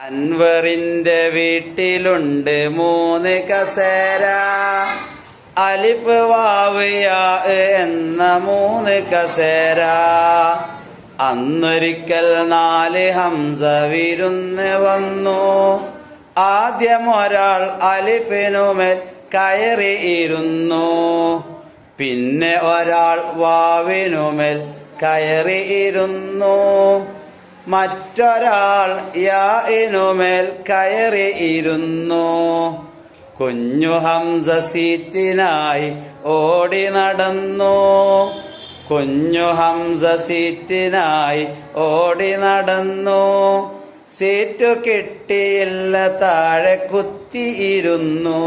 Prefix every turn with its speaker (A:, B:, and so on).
A: അൻവറിന്റെ വീട്ടിലുണ്ട് മൂന്ന് കസേര. അലിഫ് വാവയാ എന്ന മൂന്ന് കസേര. അന്നൊരിക്കൽ നാല് ഹംസ വിരുന്ന് വന്നു. ആദ്യം ഒരാൾ അലിഫിനുമേൽ കയറിയിരുന്നു പിന്നെ ഒരാൾ വാവിനുമേൽ കയറിയിരുന്നു മറ്റൊരാൾ യാഇനുമേൽ കയറിയിരുന്നു കുഞ്ഞു ഹംസ സീറ്റിനായി ഓടി നടന്നു. കുഞ്ഞു ഹംസ സീറ്റിനായി ഓടി നടന്നു. സീറ്റു കിട്ടിയില്ല താഴെ കുത്തിയിരുന്നു